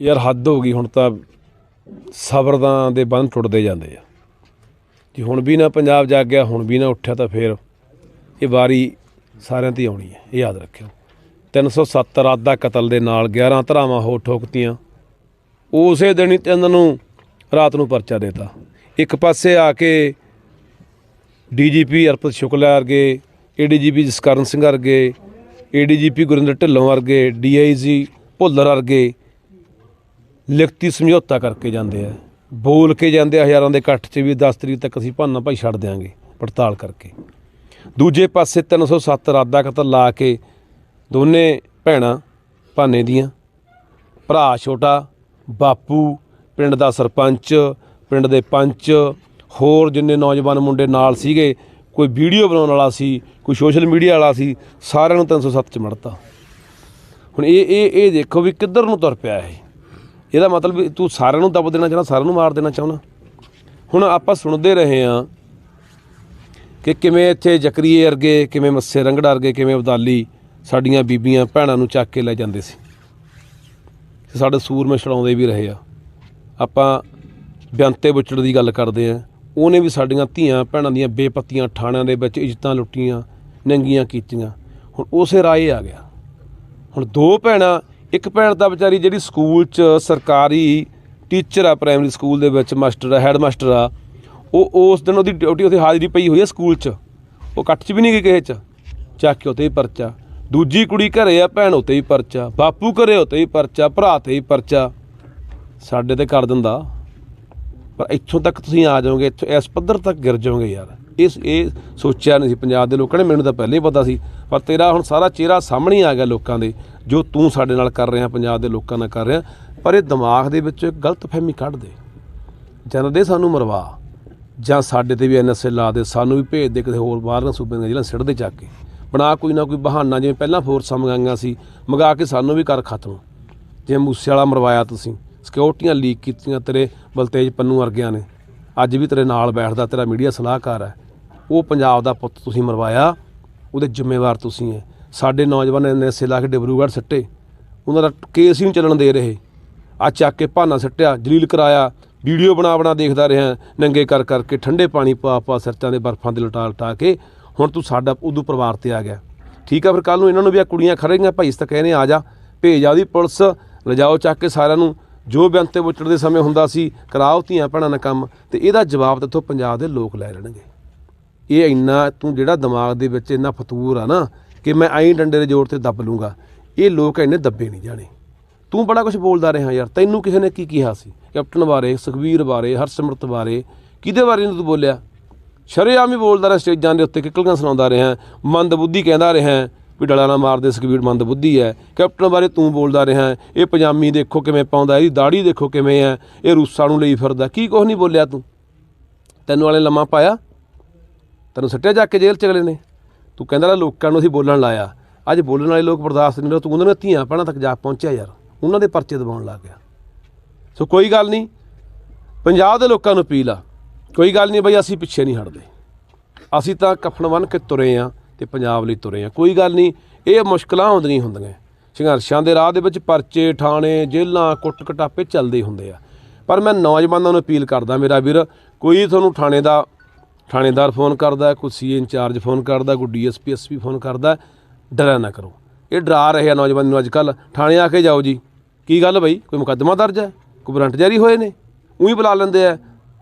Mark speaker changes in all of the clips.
Speaker 1: ਯਾਰ ਹੱਦ ਹੋ ਗਈ ਹੁਣ ਤਾਂ ਸਬਰਦਾਂ ਦੇ ਬੰਨ ਟੁੱਟਦੇ ਜਾਂਦੇ ਆ। ਜੇ ਹੁਣ ਵੀ ਨਾ ਪੰਜਾਬ ਜਾਗ ਗਿਆ, ਹੁਣ ਵੀ ਨਾ ਉੱਠਿਆ ਤਾਂ ਫੇਰ ਇਹ ਵਾਰੀ ਸਾਰਿਆਂ ਤੇ ਆਉਣੀ ਹੈ, ਇਹ ਯਾਦ ਰੱਖਿਓ। 370 ਰਾਤ ਦਾ ਕਤਲ ਦੇ ਨਾਲ 11 ਧਰਾਵਾਂ ਹੋ ਠੋਕਤੀਆਂ। ਉਸੇ ਦਿਨ ਹੀ ਤਿੰਨ ਨੂੰ ਰਾਤ ਨੂੰ ਪਰਚਾ ਦੇਤਾ। ਇੱਕ ਪਾਸੇ ਆ ਕੇ ਡੀਜੀਪੀ ਅਰਪਤ ਸ਼ੁਕਲਾ ਵਰਗੇ ਏਡੀਜੀਪੀ ਜਸਕਰਨ ਸਿੰਘ ਵਰਗੇ ਏਡੀਜੀਪੀ ਗੁਰਿੰਦਰ ਢਿੱਲੋਂ ਵਰਗੇ ਡੀਆਈਜੀ ਭੁੱਲਰ ਵਰਗੇ ਲਿਖਤੀ ਸਮਝੌਤਾ ਕਰਕੇ ਜਾਂਦੇ ਆ। ਬੋਲ ਕੇ ਜਾਂਦੇ ਆ ਹਜ਼ਾਰਾਂ ਦੇ ਇਕੱਠ 'ਚ ਵੀ 10 ਤਰੀਕ ਤੱਕ ਅਸੀਂ ਭਾਨਾ ਭਾਈ ਛੱਡ ਦਿਆਂਗੇ ਪੜਤਾਲ ਕਰਕੇ। ਦੂਜੇ ਪਾਸੇ 307 ਰਾਦਾ ਕਤਲ ਲਾ ਕੇ ਦੋਨੇ ਭੈਣਾਂ ਭਾਨੇ ਦੀਆਂ, ਭਰਾ ਛੋਟਾ, ਬਾਪੂ, ਪਿੰਡ ਦਾ ਸਰਪੰਚ, ਪਿੰਡ ਦੇ ਪੰਚ, ਹੋਰ ਜਿੰਨੇ ਨੌਜਵਾਨ ਮੁੰਡੇ ਨਾਲ ਸੀਗੇ, ਕੋਈ ਵੀਡੀਓ ਬਣਾਉਣ ਵਾਲਾ ਸੀ, ਕੋਈ ਸੋਸ਼ਲ ਮੀਡੀਆ ਵਾਲਾ ਸੀ, ਸਾਰਿਆਂ ਨੂੰ 307 ਚ ਮੜਤਾ। ਹੁਣ ਇਹ ਇਹ ਇਹ ਦੇਖੋ ਵੀ ਕਿੱਧਰ ਨੂੰ ਤੁਰ ਪਿਆ ਇਹ। ਇਹਦਾ ਮਤਲਬ ਵੀ ਤੂੰ ਸਾਰਿਆਂ ਨੂੰ ਦਬ ਦੇਣਾ ਚਾਹੁੰਦਾ, ਸਾਰਿਆਂ ਨੂੰ ਮਾਰ ਦੇਣਾ ਚਾਹੁੰਦਾ। ਹੁਣ ਆਪਾਂ ਸੁਣਦੇ ਰਹੇ ਹਾਂ ਕਿ ਕਿਵੇਂ ਇੱਥੇ ਜਕਰੀਏ ਅਰਗੇ ਕਿਵੇਂ ਮੱਸੇ ਰੰਗੜਾ ਅਰਗੇ ਕਿਵੇਂ ਅਬਦਾਲੀ ਸਾਡੀਆਂ ਬੀਬੀਆਂ ਭੈਣਾਂ ਨੂੰ ਚੱਕ ਕੇ ਲੈ ਜਾਂਦੇ ਸੀ। ਸਾਡੇ ਸੂਰਮੇ ਛੜਾਉਂਦੇ ਵੀ ਰਹੇ ਆ। ਆਪਾਂ ਬਿਆੰਤੇ ਬੁੱਚੜ ਦੀ ਗੱਲ ਕਰਦੇ ਆ ਉਹਨੇ ਵੀ ਸਾਡੀਆਂ ਧੀਆਂ ਭੈਣਾਂ ਦੀਆਂ ਬੇਪੱਤੀਆਂ ਠਾਣਿਆਂ ਦੇ ਵਿੱਚ ਇੱਜ਼ਤਾਂ ਲੁੱਟੀਆਂ, ਨੰਗੀਆਂ ਕੀਤੀਆਂ। ਹੁਣ ਉਸੇ ਰਾਏ ਆ ਗਿਆ। ਹੁਣ ਦੋ ਭੈਣਾਂ ਇੱਕ ਭੈਣ ਤਾਂ ਵਿਚਾਰੀ ਜਿਹੜੀ ਸਕੂਲ 'ਚ ਸਰਕਾਰੀ ਟੀਚਰ ਆ ਪ੍ਰਾਇਮਰੀ ਸਕੂਲ ਦੇ ਵਿੱਚ ਮਾਸਟਰ ਆ ਹੈਡ ਮਾਸਟਰ ਆ, ਉਹ ਉਸ ਦਿਨ ਉਹਦੀ ਡਿਊਟੀ ਉੱਥੇ ਹਾਜ਼ਰੀ ਪਈ ਹੋਈ ਆ ਸਕੂਲ 'ਚ। ਉਹ ਕੱਟ 'ਚ ਵੀ ਨਹੀਂ ਗਈ ਕਿਸੇ 'ਚ। ਚੱਕ ਕੇ ਉੱਤੇ ਹੀ ਪਰਚਾ। ਦੂਜੀ ਕੁੜੀ ਘਰੇ ਆ, ਭੈਣ ਉੱਤੇ ਹੀ ਪਰਚਾ। ਬਾਪੂ ਘਰੇ ਉੱਤੇ ਹੀ ਪਰਚਾ, ਭਰਾ ਤੇ ਹੀ ਪਰਚਾ। ਸਾਡੇ ਤੇ ਕਰ ਦਿੰਦਾ। ਪਰ ਇੱਥੋਂ ਤੱਕ ਤੁਸੀਂ ਆ ਜਾਓਗੇ, ਇੱਥੋਂ ਇਸ ਪੱਧਰ ਤੱਕ ਗਿਰ ਜਾਓਗੇ ਯਾਰ। ਇਸ, ਇਹ ਸੋਚਿਆ ਨਹੀਂ ਸੀ ਪੰਜਾਬ ਦੇ ਲੋਕਾਂ ਨੇ, ਮੈਨੂੰ ਤਾਂ ਪਹਿਲੇ ਹੀ ਪਤਾ ਸੀ। ਪਰ ਤੇਰਾ ਹੁਣ ਸਾਰਾ ਚਿਹਰਾ ਸਾਹਮਣੇ ਆ ਗਿਆ ਲੋਕਾਂ ਦੇ। ਜੋ ਤੂੰ ਸਾਡੇ ਨਾਲ ਕਰ ਰਿਹਾ, ਪੰਜਾਬ ਦੇ ਲੋਕਾਂ ਨਾਲ ਕਰ ਰਿਹਾ, ਪਰ ਇਹ ਦਿਮਾਗ ਦੇ ਵਿੱਚ ਗਲਤ ਫਹਿਮੀ ਕੱਢ ਦੇ। ਜਨ ਦੇ ਸਾਨੂੰ ਮਰਵਾ, ਜਾਂ ਸਾਡੇ ਤੇ ਵੀ ਐਨਐਸਏ ਲਾ ਦੇ, ਸਾਨੂੰ ਵੀ ਭੇਜ ਦੇ ਕਿਸੇ ਹੋਰ ਬਾਹਰਲੇ ਸੂਬੇ ਦੀਆਂ ਜ਼ਿਲ੍ਹਾ ਸਿੱਟ ਦੇ ਚੱਕ ਕੇ। ਬਣਾ ਕੋਈ ਨਾ ਕੋਈ ਬਹਾਨਾ, ਜਿਵੇਂ ਪਹਿਲਾਂ ਫੋਰਸਾਂ ਮੰਗਾਈਆਂ ਸੀ, ਮੰਗਾ ਕੇ ਸਾਨੂੰ ਵੀ ਕਰ ਖਤਮ। ਜਿਵੇਂ ਮੂਸੇ ਵਾਲਾ ਮਰਵਾਇਆ ਤੁਸੀਂ, ਸਿਕਿਉਰਟੀਆਂ ਲੀਕ ਕੀਤੀਆਂ ਤੇਰੇ ਬਲਤੇਜ ਪੰਨੂ ਵਰਗਿਆਂ ਨੇ। ਅੱਜ ਵੀ ਤੇਰੇ ਨਾਲ ਬੈਠਦਾ ਤੇਰਾ ਮੀਡੀਆ ਸਲਾਹਕਾਰ ਹੈ। ਉਹ ਪੰਜਾਬ ਦਾ ਪੁੱਤ ਤੁਸੀਂ ਮਰਵਾਇਆ, ਉਹਦੇ ਜ਼ਿੰਮੇਵਾਰ ਤੁਸੀਂ ਹੈ। ਸਾਡੇ ਨੌਜਵਾਨ ਐਨਐਸਏ ਲਾ ਕੇ ਡਿਬਰੂਗੜ੍ਹ ਸਿੱਟੇ, ਉਹਨਾਂ ਦਾ ਕੇਸ ਹੀ ਨਹੀਂ ਚੱਲਣ ਦੇ ਰਹੇ। ਆ ਚੱਕ ਕੇ ਭਾਨਾ ਸਿੱਟਿਆ, ਜਲੀਲ ਕਰਾਇਆ, ਵੀਡੀਓ ਬਣਾ ਬਣਾ ਦੇਖਦਾ ਰਿਹਾ, ਨੰਗੇ ਕਰ ਕਰਕੇ ਠੰਡੇ ਪਾਣੀ ਪਾ ਪਾ ਸਿਰਚਾਂ ਦੇ ਬਰਫਾਂ ਦੇ ਲਟਾ ਲਟਾ ਕੇ, ਹੁਣ ਤੂੰ ਸਾਡਾ ਉਦੋਂ ਪਰਿਵਾਰ ਤੇ ਆ ਗਿਆ। ਠੀਕ ਆ ਫਿਰ ਕੱਲ ਨੂੰ ਇਹਨਾਂ ਨੂੰ ਵੀ ਆ ਕੁੜੀਆਂ ਖੜੇਗੀਆਂ ਭਾਈ ਇਸ ਤਾਂ ਕਹਿੰਦੇ ਆ ਜਾ, ਭੇਜ ਆ ਉਹਦੀ ਪੁਲਿਸ, ਲਿਜਾਓ ਚੱਕ ਕੇ ਸਾਰਿਆਂ ਨੂੰ। ਜੋ ਬੇਅੰਤੇ ਬੁੱਚੜ ਦੇ ਸਮੇਂ ਹੁੰਦਾ ਸੀ, ਕਰਾਓ ਧੀਆਂ ਭੈਣਾਂ ਨਾਲ ਕੰਮ, ਤੇ ਇਹਦਾ ਜਵਾਬ ਤੇ ਇੱਥੋਂ ਪੰਜਾਬ ਦੇ ਲੋਕ ਲੈ ਲੈਣਗੇ। ਇਹ ਇੰਨਾ ਤੂੰ ਜਿਹੜਾ ਦਿਮਾਗ ਦੇ ਵਿੱਚ ਇੰਨਾ ਫਤੂਰ ਆ ਨਾ ਕਿ ਮੈਂ ਐਂ ਡੰਡੇ ਦੇ ਜ਼ੋਰ ਤੇ ਦੱਬ ਲੂੰਗਾ। ਇਹ ਲੋਕ ਇੰਨੇ ਦੱਬੇ ਨਹੀਂ ਜਾਣੇ। ਤੂੰ ਬੜਾ ਕੁਝ ਬੋਲਦਾ ਰਿਹਾ ਯਾਰ। ਤੈਨੂੰ ਕਿਸੇ ਨੇ ਕੀ ਕਿਹਾ ਸੀ? ਕੈਪਟਨ ਬਾਰੇ ਸੁਖਵੀਰ ਬਾਰੇ, ਹਰਸਿਮਰਤ ਬਾਰੇ। ਕਿਹਦੇ ਬਾਰੇ ਨੂੰ ਤੂੰ ਬੋਲਿਆ? ਸ਼ਰੇਆਮ ਹੀ ਬੋਲਦਾ ਰਿਹਾ ਸਟੇਜਾਂ ਦੇ ਉੱਤੇ, ਕਿੱਕਲੀਆਂ ਸੁਣਾਉਂਦਾ ਰਿਹਾ। ਮੰਦ ਬੁੱਧੀ ਕਹਿੰਦਾ ਰਿਹਾ ਵੀ ਡਲਾ ਨਾ ਮਾਰਦੇ ਸੁਖਵੀਰ ਮੰਦ ਬੁੱਧੀ ਹੈ। ਕੈਪਟਨ ਬਾਰੇ ਤੂੰ ਬੋਲਦਾ ਰਿਹਾ। ਇਹ ਪਜਾਮੀ ਦੇਖੋ ਕਿਵੇਂ ਪਾਉਂਦਾ, ਇਹਦੀ ਦਾੜੀ ਦੇਖੋ ਕਿਵੇਂ ਹੈ। ਇਹ ਰੂਸਾਂ ਨੂੰ ਲਈ ਫਿਰਦਾ। ਕੀ ਕੁਛ ਨਹੀਂ ਬੋਲਿਆ ਤੂੰ? ਤੈਨੂੰ ਵਾਲੇ ਲੰਮਾ ਪਾਇਆ? ਤੈਨੂੰ ਸੱਟਿਆ ਜਾ ਕੇ ਜੇਲ੍ਹ ਚ ਅਗਲੇ ਨੇ? ਤੂੰ ਕਹਿੰਦਾ ਲੋਕਾਂ ਨੂੰ ਅਸੀਂ ਬੋਲਣ ਲਾਇਆ। ਅੱਜ ਬੋਲਣ ਵਾਲੇ ਲੋਕ ਬਰਦਾਸ਼ਤ ਨਹੀਂ ਰਹੇ ਤੂੰ ਉਹਨਾਂ ਦੀਆਂ ਧੀਆਂ ਭੈਣਾਂ ਤੱਕ ਜਾ ਪਹੁੰਚਿਆ ਯਾਰ। ਉਹਨਾਂ ਦੇ ਪਰਚੇ ਦਬਾਉਣ ਲੱਗ ਗਿਆ। ਸੋ ਕੋਈ ਗੱਲ ਨਹੀਂ, ਪੰਜਾਬ ਦੇ ਲੋਕਾਂ ਨੂੰ ਅਪੀਲ ਆ, ਕੋਈ ਗੱਲ ਨਹੀਂ ਬਈ ਅਸੀਂ ਪਿੱਛੇ ਨਹੀਂ ਹਟਦੇ। ਅਸੀਂ ਤਾਂ ਕਫਨ ਬੰਨ ਕੇ ਤੁਰੇ ਆ ਤੇ ਪੰਜਾਬ ਲਈ ਤੁਰੇ ਆ। ਕੋਈ ਗੱਲ ਨਹੀਂ, ਇਹ ਮੁਸ਼ਕਲਾਂ ਆਉਂਦੀਆਂ ਹੁੰਦੀਆਂ। ਸੰਘਰਸ਼ਾਂ ਦੇ ਰਾਹ ਦੇ ਵਿੱਚ ਪਰਚੇ, ਠਾਣੇ, ਜੇਲ੍ਹਾਂ ਕੁੱਟ ਕਟਾਪੇ ਚੱਲਦੇ ਹੁੰਦੇ ਆ। ਪਰ ਮੈਂ ਨੌਜਵਾਨਾਂ ਨੂੰ ਅਪੀਲ ਕਰਦਾ, ਮੇਰਾ ਵੀਰ, ਕੋਈ ਤੁਹਾਨੂੰ ਥਾਣੇ ਦਾ ਥਾਣੇਦਾਰ ਫੋਨ ਕਰਦਾ ਕੋਈ ਸੀਏ ਇੰਚਾਰਜ ਫੋਨ ਕਰਦਾ ਕੋਈ ਡੀਐਸਪੀ ਐਸਪੀ ਫੋਨ ਕਰਦਾ ਡਰਿਆ ਨਾ ਕਰੋ। ਇਹ ਡਰਾ ਰਹੇ ਆ ਨੌਜਵਾਨ ਨੂੰ ਅੱਜ ਕੱਲ ਥਾਣੇ ਆ ਕੇ ਜਾਓ ਜੀ। ਕੀ ਗੱਲ ਬਈ? ਕੋਈ ਮੁਕੱਦਮਾ ਦਰਜ ਹੈ? ਕੋਈ ਵਾਰੰਟ ਜਾਰੀ ਹੋਏ ਨੇ? ਉਹੀ ਬੁਲਾ ਲੈਂਦੇ ਆ।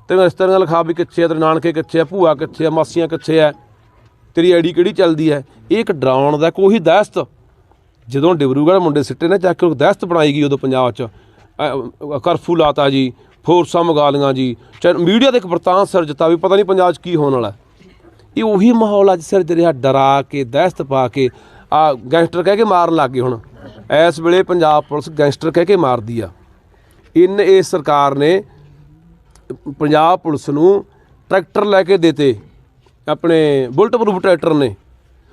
Speaker 1: ਤੈਨੂੰ ਇਸ ਤਰ੍ਹਾਂ ਲਿਖਾ ਵੀ ਕਿੱਥੇ ਆ ਤੇਰੇ ਨਾਨਕੇ ਕਿੱਥੇ ਆ ਭੂਆ ਕਿੱਥੇ ਆ ਮਾਸੀਆਂ ਕਿੱਥੇ ਆ? ਤੇਰੀ ਆਈਡੀ ਕਿਹੜੀ ਚੱਲਦੀ ਹੈ? ਇਹ ਇੱਕ ਡਰਾਉਣ ਦਾ ਕੋਈ ਦਹਿਸ਼ਤ। ਜਦੋਂ ਡਿਬਰੂਗੜ੍ਹ ਮੁੰਡੇ ਸਿੱਟੇ ਨੇ ਚੱਕ ਕੇ ਦਹਿਸ਼ਤ ਬਣਾਈ ਗਈ ਉਦੋਂ ਪੰਜਾਬ 'ਚ। ਅ, ਕਰਫਿਊ ਲਾਤਾ ਜੀ। ਹੋਰਸਾਂ ਮੰਗਾ ਲਈਆਂ ਜੀ। ਮੀਡੀਆ ਦੇ ਇੱਕ ਵਰਤਾਂ ਸਿਰਜਤਾ ਵੀ, ਪਤਾ ਨਹੀਂ ਪੰਜਾਬ 'ਚ ਕੀ ਹੋਣ ਵਾਲਾ ਇਹ ਉਹੀ ਮਾਹੌਲ ਅੱਜ ਸਿਰ ਜਿਹੜਾ ਡਰਾ ਕੇ, ਦਹਿਸ਼ਤ ਪਾ ਕੇ। ਆ ਗੈਂਗਸਟਰ ਕਹਿ ਕੇ ਮਾਰਨ ਲੱਗ ਗਏ ਹੁਣ। ਇਸ ਵੇਲੇ ਪੰਜਾਬ ਪੁਲਿਸ ਗੈਂਗਸਟਰ ਕਹਿ ਕੇ ਮਾਰਦੀ ਆ। ਇਨ ਇਸ ਸਰਕਾਰ ਨੇ ਪੰਜਾਬ ਪੁਲਿਸ ਨੂੰ ਟਰੈਕਟਰ ਲੈ ਕੇ ਦਿੱਤੇ। ਆਪਣੇ ਬੁਲਟ ਪ੍ਰੂਫ ਟਰੈਕਟਰ ਨੇ।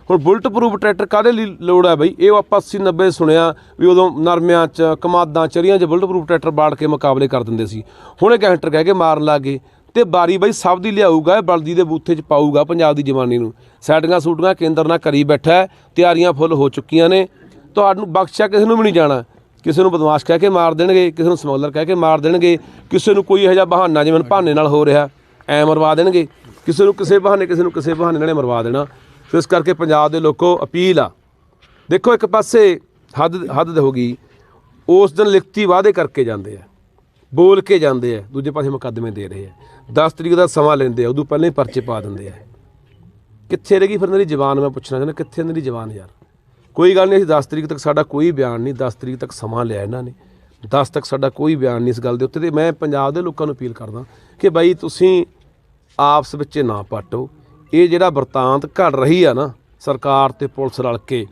Speaker 1: ਹੁਣ ਬੁਲਟ ਪ੍ਰੂਫ ਟਰੈਕਟਰ ਕਾਹਦੇ ਲਈ ਲੋੜ ਹੈ ਬਈ? ਇਹ ਆਪਾਂ 80 90 ਸੁਣਿਆ ਵੀ ਉਦੋਂ ਨਰਮਿਆਂ 'ਚ, ਕਮਾਦਾਂ, ਚਰੀਆਂ 'ਚ ਬੁਲਟ ਪ੍ਰੂਫ ਟਰੈਕਟਰ ਬਾੜ ਕੇ ਮੁਕਾਬਲੇ ਕਰ ਦਿੰਦੇ ਸੀ। ਹੁਣ ਇਹ ਗੈਂਗਸਟਰ ਕਹਿ ਕੇ ਮਾਰਨ ਲੱਗ ਗਏ। ਤੇ ਬਾਰੀ ਬਾਈ ਸਭ ਦੀ ਲਿਆਊਗਾ ਬਲਦੀ ਦੇ ਬੂਥੇ 'ਚ ਪਾਊਗਾ ਪੰਜਾਬ ਦੀ ਜਵਾਨੀ ਨੂੰ। ਸੈਟੀਆਂ ਸੂਟੀਆਂ ਕੇਂਦਰ ਨਾਲ ਕਰੀ ਬੈਠਾ ਤਿਆਰੀਆਂ ਫੁੱਲ ਹੋ ਚੁੱਕੀਆਂ ਨੇ। ਤੁਹਾਨੂੰ ਬਖਸ਼ਿਆ ਕਿਸੇ ਨੂੰ ਵੀ ਨਹੀਂ ਜਾਣਾ। ਕਿਸੇ ਨੂੰ ਬਦਮਾਸ਼ ਕਹਿ ਕੇ ਮਾਰ ਦੇਣਗੇ, ਕਿਸੇ ਨੂੰ ਸਮਗਲਰ ਕਹਿ ਕੇ ਮਾਰ ਦੇਣਗੇ। ਕਿਸੇ ਨੂੰ ਕੋਈ ਇਹੋ ਜਿਹਾ ਬਹਾਨਾ ਜਿਵੇਂ ਬਹਾਨੇ ਨਾਲ ਹੋ ਰਿਹਾ, ਐ ਮਰਵਾ ਦੇਣਗੇ। ਕਿਸੇ ਨੂੰ ਕਿਸੇ ਬਹਾਨੇ, ਕਿਸੇ ਨੂੰ ਕਿਸੇ ਬਹਾਨੇ ਨਾਲ ਮਰਵਾ ਦੇਣਾ। ਸੋ ਇਸ ਕਰਕੇ ਪੰਜਾਬ ਦੇ ਲੋਕੋ ਅਪੀਲ ਆ। ਦੇਖੋ ਇੱਕ ਪਾਸੇ ਹੱਦ ਹੱਦ ਹੋ ਗਈ, ਉਸ ਦਿਨ ਲਿਖਤੀ ਵਾਅਦੇ ਕਰਕੇ ਜਾਂਦੇ ਆ, ਬੋਲ ਕੇ ਜਾਂਦੇ ਆ, ਦੂਜੇ ਪਾਸੇ ਮੁਕੱਦਮੇ ਦੇ ਰਹੇ ਆ। 10 ਤਰੀਕ ਦਾ ਸਮਾਂ ਲੈਂਦੇ ਆ, ਉਦੋਂ ਪਹਿਲਾਂ ਹੀ ਪਰਚੇ ਪਾ ਦਿੰਦੇ ਆ। ਕਿੱਥੇ ਰਹਿ ਗਈ ਫਿਰ ਇਹਨਾਂ ਦੀ ਜ਼ਬਾਨ, ਮੈਂ ਪੁੱਛਣਾ ਚਾਹੁੰਦਾ, ਕਿੱਥੇ ਇਹਨਾਂ ਦੀ ਜ਼ਬਾਨ ਯਾਰ? ਕੋਈ ਗੱਲ ਨਹੀਂ, ਅਸੀਂ 10 ਤਰੀਕ ਤੱਕ ਸਾਡਾ ਕੋਈ ਬਿਆਨ ਨਹੀਂ 10 ਤਰੀਕ ਤੱਕ ਸਮਾਂ ਲਿਆ ਇਹਨਾਂ ਨੇ। 10 ਤੱਕ ਸਾਡਾ ਕੋਈ ਬਿਆਨ ਨਹੀਂ ਇਸ ਗੱਲ ਦੇ ਉੱਤੇ ਤੇ ਮੈਂ ਪੰਜਾਬ ਦੇ ਲੋਕਾਂ ਨੂੰ ਅਪੀਲ ਕਰਦਾ ਕਿ ਬਾਈ ਤੁਸੀਂ ਆਪਸ ਵਿੱਚ ਨਾ ਪਾਟੋ ਇਹ ਜਿਹੜਾ ਵਰਤਾਂਤ ਘੜ ਰਹੀ ਆ ਨਾ, ਸਰਕਾਰ ਤੇ ਪੁਲਿਸ ਰਲ ਕੇ,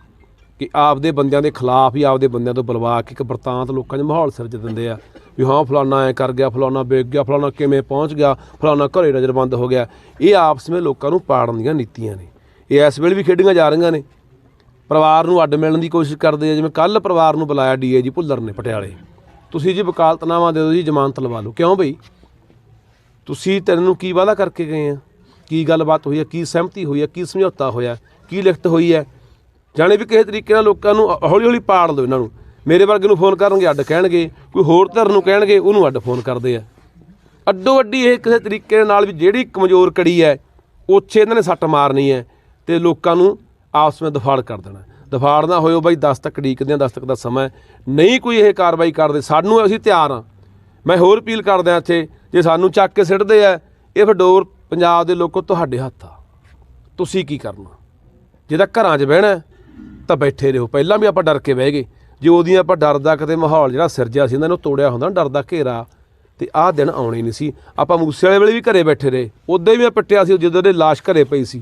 Speaker 1: ਕਿ ਆਪਦੇ ਬੰਦਿਆਂ ਦੇ ਖਿਲਾਫ ਹੀ ਆਪਦੇ ਬੰਦਿਆਂ ਤੋਂ ਬੁਲਵਾ ਕੇ ਇੱਕ ਵਰਤਾਂਤ ਲੋਕਾਂ 'ਚ ਮਾਹੌਲ ਸਿਰਜ ਦਿੰਦੇ ਆ। ਵੀ ਹਾਂ, ਫਲਾਨਾ ਐ ਕਰ ਗਿਆ, ਫਲਾਨਾ ਵੇਚ ਗਿਆ ਫਲਾਣਾ ਕਿਵੇਂ ਪਹੁੰਚ ਗਿਆ, ਫਲਾਨਾ ਘਰੇ ਨਜ਼ਰਬੰਦ ਹੋ ਗਿਆ। ਇਹ ਆਪਸ ਵਿੱਚ ਲੋਕਾਂ ਨੂੰ ਪਾੜਨ ਦੀਆਂ ਨੀਤੀਆਂ ਨੇ। ਇਹ ਇਸ ਵੇਲੇ ਵੀ ਖੇਡੀਆਂ ਜਾ ਰਹੀਆਂ ਨੇ। ਪਰਿਵਾਰ ਨੂੰ ਅੱਡ ਮਿਲਣ ਦੀ ਕੋਸ਼ਿਸ਼ ਕਰਦੇ ਆ, ਜਿਵੇਂ ਕੱਲ ਪਰਿਵਾਰ ਨੂੰ ਬੁਲਾਇਆ ਡੀਏਜੀ ਭੁੱਲਰ ਨੇ ਪਟਿਆਲੇ। ਤੁਸੀਂ ਜੀ ਵਕਾਲਤਨਾਮਾ ਦੇ ਦਿਓ ਜੀ, ਜ਼ਮਾਨਤ ਲਵਾ ਲਓ। ਕਿਉਂ ਬਈ? ਤੁਸੀਂ ਤੈਨੂੰ ਕੀ ਵਾਅਦਾ ਕਰਕੇ ਗਏ ਆ? ਕੀ ਗੱਲਬਾਤ ਹੋਈ ਹੈ, ਕੀ ਸਹਿਮਤੀ ਹੋਈ ਹੈ, ਕੀ ਸਮਝੌਤਾ ਹੋਇਆ ਕੀ ਲਿਖਤ ਹੋਈ ਹੈ। ਜਾਣੇ ਵੀ ਕਿਸੇ ਤਰੀਕੇ ਨਾਲ ਲੋਕਾਂ ਨੂੰ ਹੌਲੀ ਹੌਲੀ ਪਾੜ ਦਿਓ ਇਹਨਾਂ ਨੂੰ। ਮੇਰੇ ਵਰਗੇ ਨੂੰ ਫੋਨ ਕਰਨਗੇ, ਅੱਡ ਕਹਿਣਗੇ, ਕੋਈ ਹੋਰ ਧਿਰ ਨੂੰ ਕਹਿਣਗੇ, ਉਹਨੂੰ ਅੱਡ ਫੋਨ ਕਰਦੇ ਆ। ਅੱਡੋ ਅੱਡੀ ਇਹ ਕਿਸੇ ਤਰੀਕੇ ਨਾਲ ਵੀ ਜਿਹੜੀ ਕਮਜ਼ੋਰ ਕੜੀ ਹੈ, ਉੱਥੇ ਇਹਨਾਂ ਨੇ ਸੱਟ ਮਾਰਨੀ ਹੈ ਤੇ ਲੋਕਾਂ ਨੂੰ ਆਪਸ ਵਿੱਚ ਦਫਾੜ ਕਰ ਦੇਣਾ ਦਫਾੜ ਨਾ ਹੋਇਓ ਬਾਈ 10 ਤੱਕ ਡੀਕਦੇ ਆ 10 ਤੱਕ ਦਾ ਸਮਾਂ ਨਹੀਂ ਕੋਈ ਇਹ ਕਾਰਵਾਈ ਕਰਦੇ, ਸਾਨੂੰ ਅਸੀਂ ਤਿਆਰ ਹਾਂ। ਮੈਂ ਹੋਰ ਅਪੀਲ ਕਰਦੇ ਇੱਥੇ, ਜੇ ਸਾਨੂੰ ਚੱਕ ਕੇ ਸਿੱਟਦੇ ਆ, ਇਹ ਫਿਰ ਡੋਰ ਪੰਜਾਬ ਦੇ ਲੋਕੋ, ਤੁਹਾਡੇ ਹੱਥ ਆ। ਤੁਸੀਂ ਕੀ ਕਰਨਾ? ਜੇ ਘਰਾਂ 'ਚ ਬਹਿਣਾ ਤਾਂ ਬੈਠੇ ਰਹੋ। ਪਹਿਲਾਂ ਵੀ ਆਪਾਂ ਡਰ ਕੇ ਬਹਿ ਗਏ। ਜੇ ਉਹਦੀਆਂ ਆਪਾਂ ਡਰਦਾ ਕਿਤੇ ਮਾਹੌਲ ਜਿਹੜਾ ਸਿਰਜਿਆ ਸੀ, ਇਹਨਾਂ ਨੂੰ ਤੋੜਿਆ ਹੁੰਦਾ ਨਾ ਡਰਦਾ ਘੇਰਾ, ਤੇ ਆਹ ਦਿਨ ਆਉਣੇ ਨਹੀਂ ਸੀ। ਆਪਾਂ ਮੂਸੇ ਵਾਲੇ ਵੇਲੇ ਵੀ ਘਰੇ ਬੈਠੇ ਰਹੇ। ਉਦੋਂ ਵੀ ਮੈਂ ਪਿੱਟਿਆ ਸੀ, ਜਦੋਂ ਦੇ ਲਾਸ਼ ਘਰੇ ਪਈ ਸੀ।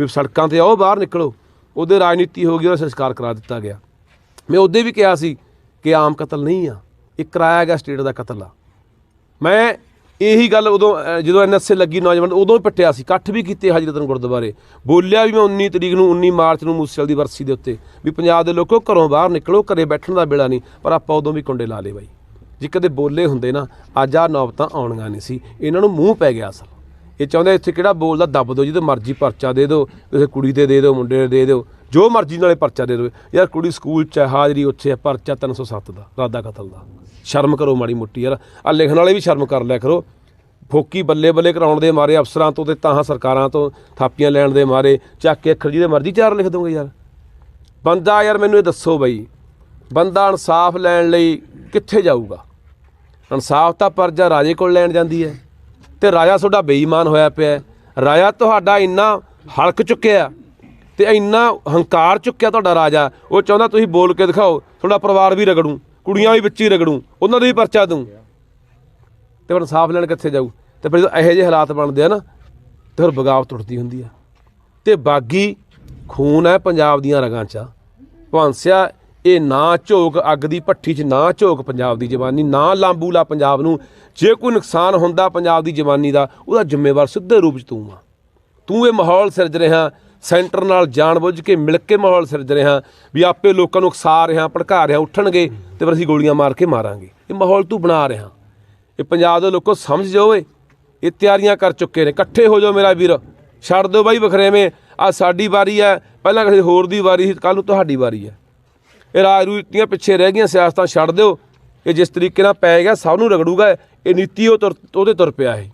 Speaker 1: ਵੀ ਸੜਕਾਂ ਤੇ ਆਓ, ਬਾਹਰ ਨਿਕਲੋ। ਉਹਦੇ ਰਾਜਨੀਤੀ ਹੋ ਗਈ, ਉਹਦਾ ਸੰਸਕਾਰ ਕਰਾ ਦਿੱਤਾ ਗਿਆ। ਮੈਂ ਉਦੋਂ ਵੀ ਕਿਹਾ ਸੀ ਕਿ ਆਮ ਕਤਲ ਨਹੀਂ ਆ। ਇਹ ਕਰਾਇਆ ਗਿਆ ਸਟੇਟ ਦਾ ਕਤਲ ਆ। ਮੈਂ ਇਹੀ ਗੱਲ ਉਦੋਂ ਅਹ, ਜਦੋਂ ਐਨਐਸਏ ਲੱਗੀ ਨੌਜਵਾਨ ਉਦੋਂ ਹੀ ਪੱਟਿਆ ਸੀ ਇਕੱਠ ਵੀ ਕੀਤੇ ਹਾਜੀ ਗੁਰਦੁਆਰੇ। ਬੋਲਿਆ ਵੀ ਮੈਂ 19 ਤਰੀਕ ਨੂੰ 19 ਮਾਰਚ ਨੂੰ ਮੂਸੇਵਾਲ ਦੀ ਵਰਸੀ ਦੇ ਉੱਤੇ ਵੀ ਪੰਜਾਬ ਦੇ ਲੋਕੋ ਘਰੋਂ ਬਾਹਰ ਨਿਕਲੋ ਘਰੇ ਬੈਠਣ ਦਾ ਵੇਲਾ ਨਹੀਂ ਪਰ ਆਪਾਂ ਉਦੋਂ ਵੀ ਕੁੰਡੇ ਲਾ ਲਏ ਬਾਈ। ਜੇ ਕਦੇ ਬੋਲੇ ਹੁੰਦੇ ਨਾ ਅੱਜ ਆ ਨੌਬਤਾਂ ਆਉਣੀਆਂ ਨਹੀਂ ਸੀ ਇਹਨਾਂ ਨੂੰ ਮੂੰਹ ਪੈ ਗਿਆ ਅਸਲ। ਇਹ ਚਾਹੁੰਦੇ ਇੱਥੇ ਕਿਹੜਾ ਬੋਲਦਾ ਦੱਬ ਦਿਓ ਜਿਹਦੇ ਮਰਜ਼ੀ ਪਰਚਾ ਦੇ ਦਿਓ ਕਿਸੇ ਕੁੜੀ ਤੇ ਦੇ ਦਿਓ ਮੁੰਡੇ ਤੇ ਦੇ ਦਿਓ ਜੋ ਮਰਜ਼ੀ ਨਾਲੇ ਪਰਚਾ ਦੇ ਦਿਓ ਯਾਰ ਕੁੜੀ ਸਕੂਲ ਚ ਹੈ, ਹਾਜ਼ਰੀ ਉੱਥੇ ਹੈ ਪਰਚਾ 307 ਦਾ ਰਾਦਾ ਕਤਲ ਦਾ। ਸ਼ਰਮ ਕਰੋ ਮਾੜੀ ਮੁੱਟੀ ਯਾਰ ਆ ਲਿਖਣ ਵਾਲੇ ਵੀ ਸ਼ਰਮ ਕਰ ਲਿਆ ਕਰੋ। ਫੋਕੀ ਬੱਲੇ ਬੱਲੇ ਕਰਾਉਣ ਦੇ ਮਾਰੇ ਅਫਸਰਾਂ ਤੋਂ ਤੇ ਤਾਂ ਸਰਕਾਰਾਂ ਤੋਂ ਥਾਪੀਆਂ ਲੈਣ ਦੇ ਮਾਰੇ ਚੱਕ ਕੇ ਅੱਖਰ ਜਿਹਦੇ ਮਰਜ਼ੀ ਚਾਰ ਲਿਖ ਦੋਗੇ ਯਾਰ। ਬੰਦਾ ਯਾਰ ਮੈਨੂੰ ਇਹ ਦੱਸੋ ਬਈ ਬੰਦਾ ਇਨਸਾਫ ਲੈਣ ਲਈ ਕਿੱਥੇ ਜਾਊਗਾ? ਇਨਸਾਫ ਤਾਂ ਪਰਜਾ ਰਾਜੇ ਕੋਲ ਲੈਣ ਜਾਂਦੀ ਹੈ। ਤੇ ਰਾਜਾ ਤੁਹਾਡਾ ਬੇਈਮਾਨ ਹੋਇਆ ਪਿਆ ਰਾਜਾ ਤੁਹਾਡਾ ਇੰਨਾ ਹਲਕ ਚੁੱਕਿਆ ਤੇ ਇੰਨਾ ਹੰਕਾਰ ਚੁੱਕਿਆ ਤੁਹਾਡਾ ਰਾਜਾ। ਉਹ ਚਾਹੁੰਦਾ ਤੁਸੀਂ ਬੋਲ ਕੇ ਦਿਖਾਓ, ਤੁਹਾਡਾ ਪਰਿਵਾਰ ਵੀ ਰਗੜੂ, ਕੁੜੀਆਂ ਵੀ ਵਿੱਚ ਹੀ ਰਗੜੂ, ਉਹਨਾਂ ਦਾ ਵੀ ਪਰਚਾ ਦੂੰ ਤੇ ਫਿਰ ਇਨਸਾਫ ਲੈਣ ਕਿੱਥੇ ਜਾਊ? ਤੇ ਫਿਰ ਜਦੋਂ ਇਹੋ ਜਿਹੇ ਹਾਲਾਤ ਬਣਦੇ ਆ ਨਾ, ਤੇ ਫਿਰ ਬਗਾਵਤ ਉੱਠਦੀ ਹੁੰਦੀ ਆ। ਤੇ ਬਾਗੀ ਖੂਨ ਹੈ ਪੰਜਾਬ ਦੀਆਂ ਰਗਾਂ 'ਚ। ਭਾਂਸਿਆ ਇਹ ਨਾ ਝੋਕ, ਅੱਗ ਦੀ ਭੱਠੀ 'ਚ ਨਾ ਝੋਕ ਪੰਜਾਬ ਦੀ ਜਵਾਨੀ, ਨਾ ਲਾਂਬੂਲਾ ਪੰਜਾਬ ਨੂੰ। ਜੇ ਕੋਈ ਨੁਕਸਾਨ ਹੁੰਦਾ ਪੰਜਾਬ ਦੀ ਜਵਾਨੀ ਦਾ, ਉਹਦਾ ਜ਼ਿੰਮੇਵਾਰ ਸਿੱਧੇ ਰੂਪ 'ਚ ਤੂੰ ਆ। ਤੂੰ ਇਹ ਮਾਹੌਲ ਸਿਰਜ ਰਿਹਾ, ਸੈਂਟਰ ਨਾਲ ਜਾਣਬੁੱਝ ਕੇ ਮਿਲ ਕੇ ਮਾਹੌਲ ਸਿਰਜ ਰਿਹਾ, ਵੀ ਆਪੇ ਲੋਕਾਂ ਨੂੰ ਉਕਸਾ ਰਿਹਾ, ਭੜਕਾ ਰਿਹਾ, ਉੱਠਣਗੇ ਤੇ ਫਿਰ ਅਸੀਂ ਗੋਲੀਆਂ ਮਾਰ ਕੇ ਮਾਰਾਂਗੇ। ਇਹ ਮਾਹੌਲ ਤੂੰ ਬਣਾ ਰਿਹਾ। ਇਹ ਪੰਜਾਬ ਦੇ ਲੋਕੋ ਸਮਝ ਜਾਓ ਏ। ਇਹ ਤਿਆਰੀਆਂ ਕਰ ਚੁੱਕੇ ਨੇ। ਇਕੱਠੇ ਹੋ ਜਾਓ ਮੇਰਾ ਵੀਰ। ਛੱਡ ਦਿਓ ਬਾਈ ਵਖਰੇਵੇਂ ਆ ਸਾਡੀ ਵਾਰੀ ਹੈ। ਪਹਿਲਾਂ ਕਿਸੇ ਹੋਰ ਦੀ ਵਾਰੀ ਸੀ ਕੱਲ ਨੂੰ ਤੁਹਾਡੀ ਵਾਰੀ ਹੈ। ਇਹ ਰਾਜਨੀਤੀਆਂ ਪਿੱਛੇ ਰਹਿ ਗਈਆਂ ਸਿਆਸਤਾਂ ਛੱਡ ਦਿਓ। ਇਹ ਜਿਸ ਤਰੀਕੇ ਨਾਲ ਪੈ ਗਿਆ, ਸਭ ਨੂੰ ਰਗੜੂਗਾ। ਇਹ ਨੀਤੀ ਉਹ ਤੁਰ ਉਹਦੇ ਤੁਰ ਪਿਆ ਇਹ।